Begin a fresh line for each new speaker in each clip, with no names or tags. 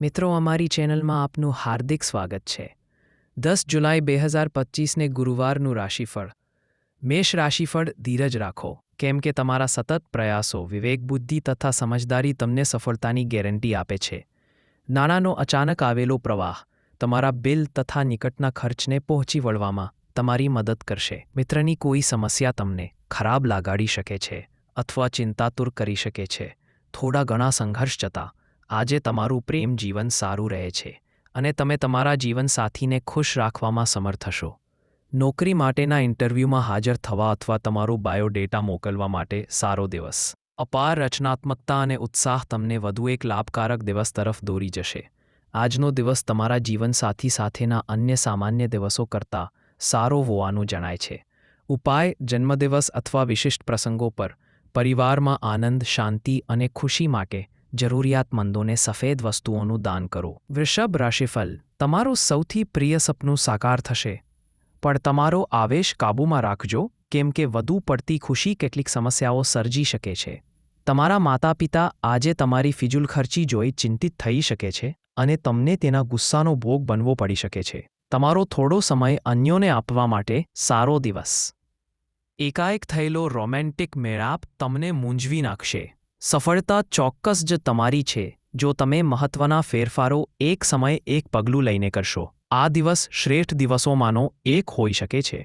મિત્રો, અમારી ચેનલમાં આપનું હાર્દિક સ્વાગત છે. દસ જુલાઈ બે હજાર પચીસને ગુરુવારનું રાશિફળ. મેષ રાશિફળ ધીરજ રાખો. કેમ કે તમારા સતત પ્રયાસો વિવેકબુદ્ધિ તથા સમજદારી તમને સફળતાની ગેરંટી આપે છે. નાણાંનો અચાનક આવેલો પ્રવાહ, તમારા બિલ તથા નિકટના ખર્ચને પહોંચી વળવામાં તમારી મદદ કરશે. મિત્રની કોઈ સમસ્યા તમને ખરાબ લાગાડી શકે છે અથવા ચિંતાતુર કરી શકે છે. થોડા ઘણા સંઘર્ષ જતાં આજે તમારું પ્રેમ જીવન સારું રહે છે અને તમે તમારા જીવનસાથીને ખુશ રાખવામાં સમર્થ હશો. નોકરી માટેના ઇન્ટરવ્યૂમાં હાજર થવા અથવા તમારો બાયોડેટા મોકલવા માટે સારો દિવસ. અપાર રચનાત્મકતા અને ઉત્સાહ તમને વધુ એક લાભકારક દિવસ તરફ દોરી જશે. આજનો દિવસ તમારા જીવનસાથી સાથેના અન્ય સામાન્ય દિવસો કરતાં સારો હોવાનું જણાય છે. ઉપાય, જન્મદિવસ અથવા વિશિષ્ટ પ્રસંગો પર પરિવારમાં આનંદ, શાંતિ અને ખુશી માટે જરૂરિયાતમંદોને સફેદ વસ્તુઓનું દાન કરો. વૃષભ રાશિફલ, તમારું સૌથી પ્રિય સપનું સાકાર થશે. પણ તમારો આવેશ કાબૂમાં રાખજો, કેમ કે વધુ પડતી ખુશી કેટલીક સમસ્યાઓ સર્જી શકે છે. તમારા માતા પિતા આજે તમારી ફિજુલ ખર્ચી જોઈ ચિંતિત થઈ શકે છે અને તમને તેના ગુસ્સાનો ભોગ બનવો પડી શકે છે. તમારો થોડો સમય અન્યોને આપવા માટે સારો દિવસ. એકાએક થયેલો રોમેન્ટિક મેળાપ તમને મૂંઝવી નાખશે. સફળતા ચોક્કસ જ તમારી છે, જો તમે મહત્વના ફેરફારો એક સમયે એક પગલું લઈને કરશો. આ દિવસ શ્રેષ્ઠ દિવસોમાંનો એક હોઈ શકે છે.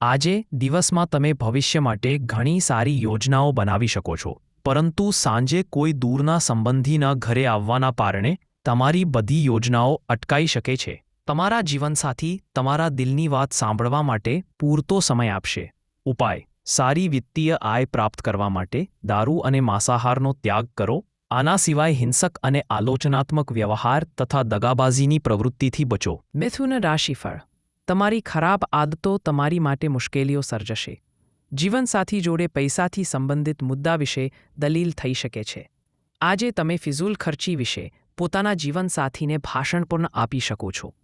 આજે દિવસમાં તમે ભવિષ્ય માટે ઘણી સારી યોજનાઓ બનાવી શકો છો, પરંતુ સાંજે કોઈ દૂરના સંબંધીના ઘરે આવવાના કારણે તમારી બધી યોજનાઓ અટકાઈ શકે છે. તમારા જીવનસાથી તમારા દિલની વાત સાંભળવા માટે પૂરતો સમય આપશે. ઉપાય. સારી વિત્તીય આય પ્રાપ્ત કરવા માટે દારૂ અને માંસાહારનો ત્યાગ કરો. આના સિવાય હિંસક અને આલોચનાત્મક વ્યવહાર તથા દગાબાજીની પ્રવૃત્તિથી બચો. મિથુન રાશિફળ. તમારી ખરાબ આદતો તમારી માટે મુશ્કેલીઓ સર્જશે. જીવનસાથી જોડે પૈસાથી સંબંધિત મુદ્દા વિશે દલીલ થઈ શકે છે. આજે તમે ફિઝૂલ ખર્ચી વિશે પોતાના જીવનસાથીને ભાષણ પણ આપી શકો છો.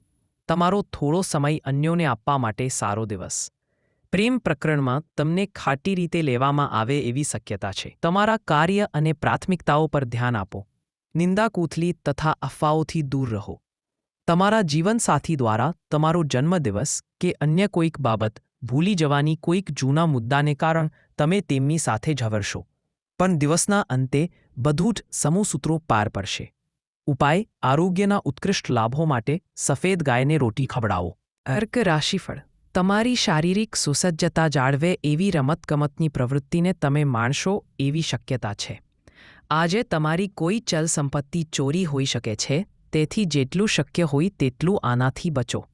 તમારો થોડો સમય અન્યોને આપવા માટે સારો દિવસ. પ્રેમ પ્રકરણમાં તમને ખાટી રીતે લેવામાં આવે એવી શક્યતા છે. તમારા કાર્ય અને પ્રાથમિકતાઓ પર ધ્યાન આપો. નિંદાકૂથલી તથા અફવાઓથી દૂર રહો. તમારા જીવનસાથી દ્વારા તમારો જન્મદિવસ કે અન્ય કોઈક બાબત ભૂલી જવાની કોઈક જૂના મુદ્દાને કારણ તમે તેમની સાથે ઝવરશો પણ દિવસના અંતે બધું જ સમૂહસૂત્રો પાર પડશે. ઉપાય, આરોગ્યના ઉત્કૃષ્ટ લાભો માટે સફેદ ગાયને રોટી ખવડાવો. અર્ક રાશિફળ. તમારી શારીરિક સુસજ્જતા જાળવે એવી રમતગમતની પ્રવૃત્તિને તમે માણશો એવી શક્યતા છે. આજે તમારી કોઈ ચલ સંપત્તિ ચોરી હોઈ શકે છે, તેથી જેટલું શક્ય હોય તેટલું આનાથી બચો.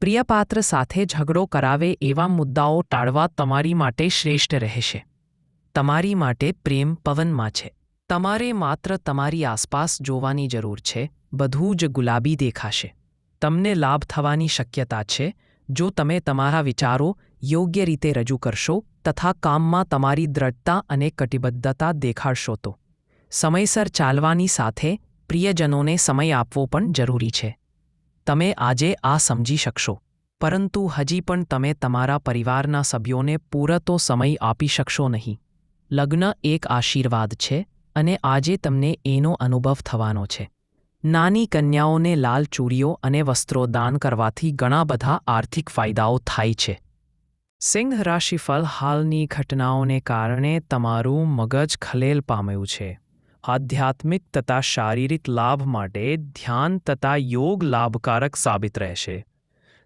પ્રિયપાત્ર સાથે ઝઘડો કરાવે એવા મુદ્દાઓ ટાળવા તમારી માટે શ્રેષ્ઠ રહેશે. તમારી માટે પ્રેમ પવનમાં છે. તમારે માત્ર તમારી આસપાસ જોવાની જરૂર છે, બધું જ ગુલાબી દેખાશે. તમને લાભ થવાની શક્યતા છે જો તમે તમારા વિચારો યોગ્ય રીતે રજૂ કરશો તથા કામમાં તમારી દ્રઢતા અને કટિબદ્ધતા દેખાડશો તો. સમયસર ચાલવાની સાથે પ્રિયજનોને સમય આપવો પણ જરૂરી છે. તમે આજે આ સમજી શકશો. પરંતુ હજી પણ તમે તમારા પરિવારના સભ્યોને પૂરતો સમય આપી શકશો નહીં. લગ્ન એક આશીર્વાદ છે અને આજે તમને એનો અનુભવ થવાનો છે. નાની કન્યાઓને લાલ ચૂરીઓ અને વસ્ત્રો દાન કરવાથી ઘણા બધા આર્થિક ફાયદાઓ થાય છે. સિંહ રાશિફળ હાલની ઘટનાઓને કારણે તમારું મગજ ખલેલ પામ્યું છે. આધ્યાત્મિક તથા શારીરિક લાભ માટે ધ્યાન તથા યોગ લાભકારક સાબિત રહેશે.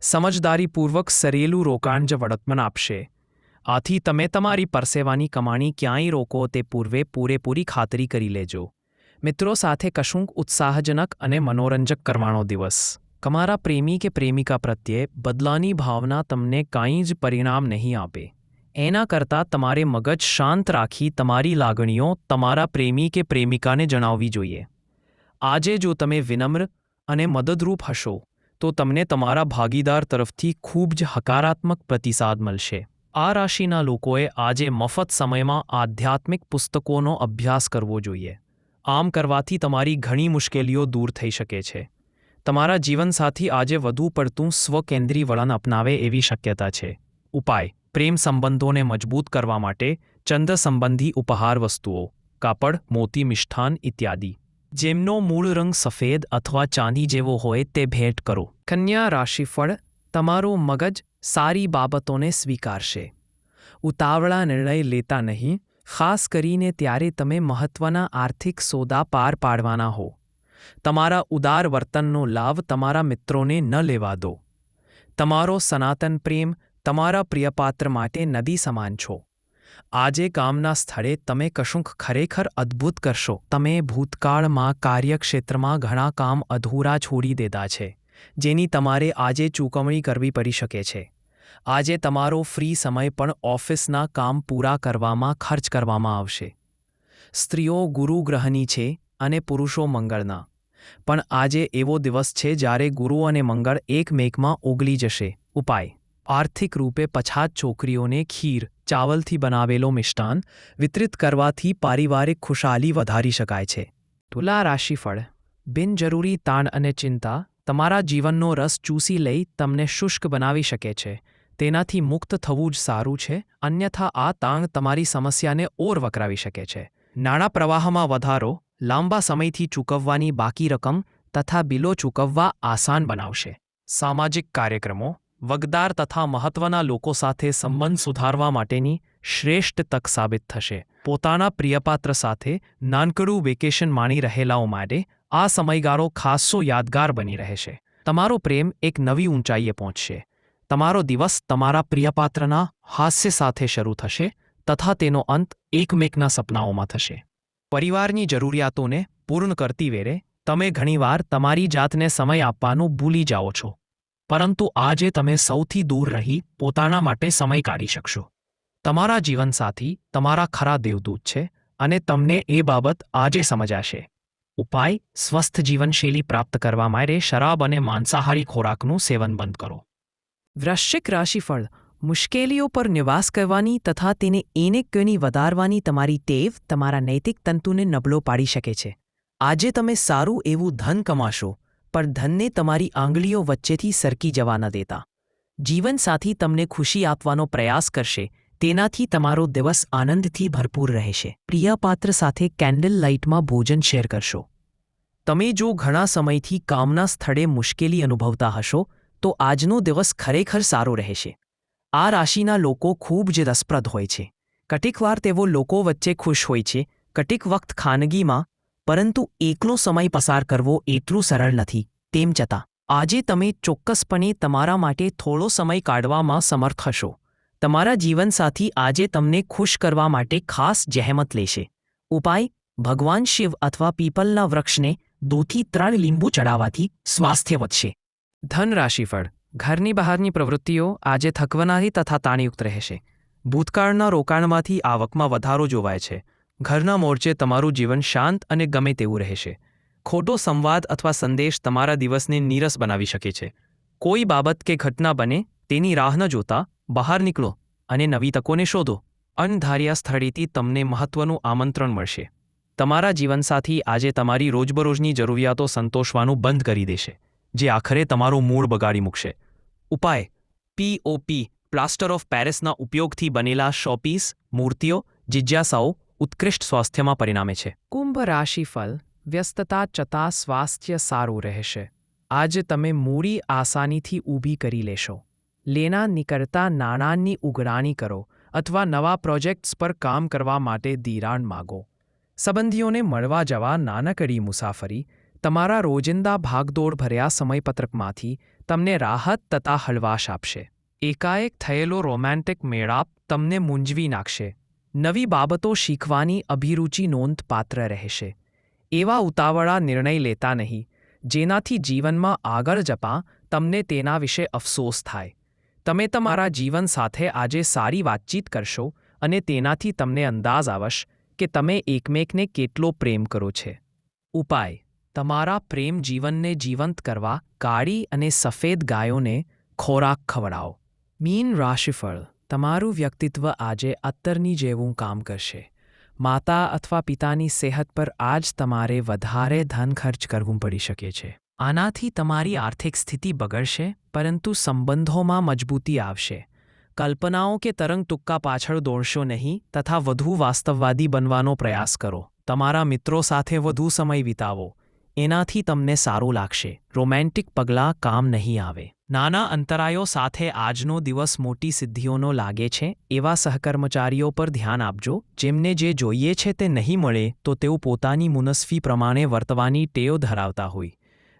સમજદારીપૂર્વક સરેલું રોકાણ જ વળતમન આપશે. આથી તમે તમારી પરસેવાની કમાણી ક્યાંય રોકો તે પૂર્વે પૂરેપૂરી ખાતરી કરી લેજો. મિત્રો સાથે કશુંક ઉત્સાહજનક અને મનોરંજક કરવાનો દિવસ. તમારા પ્રેમી કે પ્રેમિકા પ્રત્યે બદલાની ભાવના તમને કાંઈ જ પરિણામ નહીં આપે. એના કરતાં તમારે મગજ શાંત રાખી તમારી લાગણીઓ તમારા પ્રેમી કે પ્રેમિકાને જણાવવી જોઈએ. આજે જો તમે વિનમ્ર અને મદદરૂપ હશો, તો તમને તમારા ભાગીદાર તરફથી ખૂબ જ હકારાત્મક પ્રતિસાદ મળશે. આ રાશિના લોકોએ આજે મફત સમયમાં આધ્યાત્મિક પુસ્તકોનો અભ્યાસ કરવો જોઈએ. આમ કરવાથી તમારી ઘણી મુશ્કેલીઓ દૂર થઈ શકે છે. તમારા જીવનસાથી આજે વધુ પડતું સ્વકેન્દ્રી વલણ અપનાવે એવી શક્યતા છે. ઉપાય, પ્રેમ સંબંધોને મજબૂત કરવા માટે ચંદ સંબંધી ઉપહાર વસ્તુઓ, કાપડ, મોતી, મિષ્ઠાન ઇત્યાદિ. જેમનો મૂળ રંગ સફેદ અથવા ચાંદી જેવો હોય તે ભેટ કરો. કન્યા રાશિફળ તમારું મગજ સારી બાબતોને સ્વીકારશે. ઉતાવળા નિર્ણય લેતા નહીં ખાસ કરીને ત્યારે તમે મહત્વના આર્થિક સોદા પાર પાડવાના હો. તમારા ઉદાર વર્તનનો લાભ તમારા મિત્રોને ન લેવા દો. તમારો સનાતન પ્રેમ તમારા પ્રિયપાત્ર માટે નદી સમાન છો. આજે કામના સ્થળે તમે કશુંક ખરેખર અદ્ભુત કરશો. તમે ભૂતકાળમાં કાર્યક્ષેત્રમાં ઘણા કામ અધૂરા છોડી દેતા છે, જેની તમારે આજે ચૂકવણી કરવી પડી શકે છે. આજે તમારો ફ્રી સમય પણ ઓફિસના કામ પૂરા કરવામાં ખર્ચ કરવામાં આવશે. સ્ત્રીઓ ગુરુ ગ્રહની છે અને પુરુષો મંગળના. પણ આજે એવો દિવસ છે જ્યારે ગુરુ અને મંગળ એકમેકમાં ઓગળી જશે. ઉપાય. આર્થિક રૂપે પછાત છોકરીઓને ખીર, ચાવલથી બનાવેલો મિષ્ટાન વિતરિત કરવાથી પારિવારિક ખુશાલી વધારી શકાય છે. તુલા રાશિફળ. બિનજરૂરી તાણ અને ચિંતા. તમારા જીવનનો રસ ચૂસી લઈ તમને શુષ્ક બનાવી શકે છે. તેનાથી મુક્ત થવું જ સારું છે, અન્યથા આ તાણ તમારી સમસ્યાને ઓર વકરાવી શકે છે. નાણાં પ્રવાહમાં વધારો, લાંબા સમયથી ચૂકવવાની બાકી રકમ તથા બિલો ચૂકવવા આસાન બનાવશે. સામાજિક કાર્યક્રમો, વગદાર તથા મહત્વના લોકો સાથે સંબંધ સુધારવા માટેની શ્રેષ્ઠ તક સાબિત થશે. પોતાના પ્રિયપાત્ર સાથે નાનકડું વેકેશન માણી રહેલાઓ માટે આ સમયગાળો ખાસ્સો યાદગાર બની રહેશે. તમારો પ્રેમ એક નવી ઊંચાઈએ પહોંચશે. તમારો દિવસ તમારા પ્રિયપાત્રના હાસ્ય સાથે શરૂ થશે તથા તેનો અંત એકમેકના સપનાઓમાં થશે. પરિવારની જરૂરિયાતોને પૂર્ણ કરતી વેરે તમે ઘણીવાર તમારી જાતને સમય આપવાનું ભૂલી જાઓ છો. પરંતુ આજે તમે સૌથી દૂર રહી પોતાના માટે સમય કાઢી શકશો. તમારા જીવનસાથી તમારા ખરા દેવદૂત છે અને તમને એ બાબત આજે સમજાશે. ઉપાય, સ્વસ્થ જીવનશૈલી પ્રાપ્ત કરવા માટે શરાબ અને માંસાહારી ખોરાકનું સેવન બંધ કરો. વૃશ્ચિક રાશિફળ મુશ્કેલીઓ પર નિવાસ કરવાની તથા તેને એને ક્યોની વધારવાની તમારી ટેવ તમારા નૈતિક તંતુને નબળો પાડી શકે છે. આજે તમે સારું એવું ધન કમાશો, પણ ધનને તમારી આંગળીઓ વચ્ચેથી સરકી જવા ન દેતા. જીવનસાથી તમને ખુશી આપવાનો પ્રયાસ કરશે, તેનાથી તમારો દિવસ આનંદથી ભરપૂર રહેશે. પ્રિય પાત્ર સાથે કેન્ડલ લાઇટમાં ભોજન શેર કરશો. તમે જો ઘણા સમયથી કામના સ્થળે મુશ્કેલી અનુભવતા હશો તો આજનો દિવસ ખરેખર સારો રહેશે. આ રાશિના લોકો ખૂબ જ રસપ્રદ હોય છે. કટીકવાર તેઓ લોકો વચ્ચે ખુશ હોય છે. કટીક વખત ખાનગીમાં, પરંતુ એકલો સમય પસાર કરવો એટલું સરળ નથી. તેમ છતાં, આજે તમે ચોક્કસપણે તમારા માટે થોડો સમય કાઢવામાં સમર્થ હશો. તમારા જીવનસાથી આજે તમને ખુશ કરવા માટે ખાસ જહેમત લેશે. ઉપાય, ભગવાન શિવ અથવા પીપલના વૃક્ષને દોથી ત્રણ લીંબુ ચડાવવાથી સ્વાસ્થ્ય વધશે. ધન રાશિફળ ઘરની બહારની પ્રવૃત્તિઓ આજે થકવનારી તથા તાણયુક્ત રહેશે. ભૂતકાળના રોકાણમાંથી આવકમાં વધારો જોવાય છે. ઘરના મોરચે તમારું જીવન શાંત અને ગમે તેવું રહેશે. ખોટો સંવાદ અથવા સંદેશ તમારા દિવસને નીરસ બનાવી શકે છે. કોઈ બાબત કે ઘટના બને, તેની રાહ ન જોતા, બહાર નીકળો અને નવી તકોને શોધો. અણધાર્યા સ્થળેથી તમને મહત્વનું આમંત્રણ મળશે. તમારા જીવનસાથી આજે તમારી રોજબરોજની જરૂરિયાતો સંતોષવાનું બંધ કરી દેશે. જે આખરે તમારું મૂળ બગાડી મૂકશે. ઉપાય. પીઓપી પ્લાસ્ટર ઓફ પેરિસના ઉપયોગથી બનેલા શોપીસ મૂર્તિઓ, જિજ્ઞાસાઓ ઉત્કૃષ્ટ સ્વાસ્થ્યમાં પરિણામે છે. કુંભ રાશિફળ, વ્યસ્તતા, ચતા, સ્વાસ્થ્ય સારું રહેશે. આજે તમે મૂડી આસાનીથી ઊભી કરી લેશો. લેના નીકળતા નાણાંની ઉઘરાણી કરો અથવા નવા પ્રોજેક્ટ્સ પર કામ કરવા માટે ધિરાણ માગો. સંબંધીઓને મળવા જવા નાનકડી મુસાફરી તમારા રોજિંદા ભાગદોડ ભર્યા સમયપત્રકમાંથી તમને રાહત તથા હળવાશ આપશે. એકાએક થયેલો રોમેન્ટિક મેળાપ તમને મૂંઝવી નાખશે. નવી બાબતો શીખવાની અભિરુચિ નોંધપાત્ર રહેશે. એવા ઉતાવળા નિર્ણય લેતા નહીં, જેનાથી જીવનમાં આગળ જતા તમને તેના વિશે અફસોસ થાય. તમે તમારા જીવન સાથે આજે સારી વાતચીત કરશો અને તેનાથી તમને અંદાજ આવશ કે તમે એકમેકને કેટલો પ્રેમ કરો છે. ઉપાય. તમારા પ્રેમ જીવનને જીવંત કરવા, કાળી અને સફેદ ગાયોને ખોરાક ખવડાવો. મીન રાશિફળ, તમારું વ્યક્તિત્વ આજે અત્તરની જેવું કામ કરશે. માતા અથવા પિતાની સેહત પર આજ તમારે વધારે ધન ખર્ચ કરવું પડી શકે છે. આનાથી તમારી આર્થિક સ્થિતિ બગડશે, પરંતુ સંબંધોમાં મજબૂતી આવશે. કલ્પનાઓ કે તરંગ તુક્કા પાછળ દોડશો નહીં તથા વધુ વાસ્તવવાદી બનવાનો પ્રયાસ કરો. તમારા મિત્રો સાથે વધુ સમય વિતાવો. એનાથી તમને સારું લાગશે. રોમેન્ટિક પગલાં કામ નહીં આવે. નાના અંતરાયો સાથે આજનો દિવસ મોટી સિદ્ધિઓનો લાગે છે, એવા સહકર્મચારીઓ પર ધ્યાન આપજો, જેમને જે જોઈએ છે તે નહીં મળે, તો તેઓ પોતાની મુનસ્ફી પ્રમાણે વર્તવાની ટેવ ધરાવતા હોય.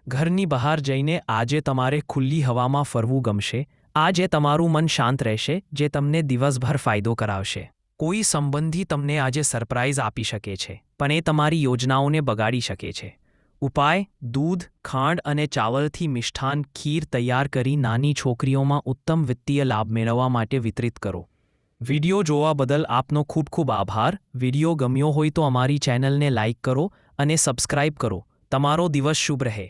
ઘરની બહાર જઈને આજે તમારે ખુલ્લી હવામાં ફરવું ગમશે, આજે તમારું મન શાંત રહેશે, જે તમને દિવસભર ફાયદો કરાવશે. કોઈ સંબંધી તમને આજે સરપ્રાઇઝ આપી શકે છે, પણ એ તમારી યોજનાઓને બગાડી શકે છે. ઉપાય, દૂધ, ખાંડ અને ચાવલથી મિષ્ઠાન ખીર તૈયાર કરી નાની છોકરીઓમાં ઉત્તમ વિત્તીય લાભ મેળવવા માટે વિતરિત કરો. વિડિયો જોવા બદલ આપનો ખૂબ ખૂબ આભાર. વિડિયો ગમ્યો હોય તો અમારી ચેનલને લાઇક કરો અને સબસ્ક્રાઇબ કરો. તમારો દિવસ શુભ રહે.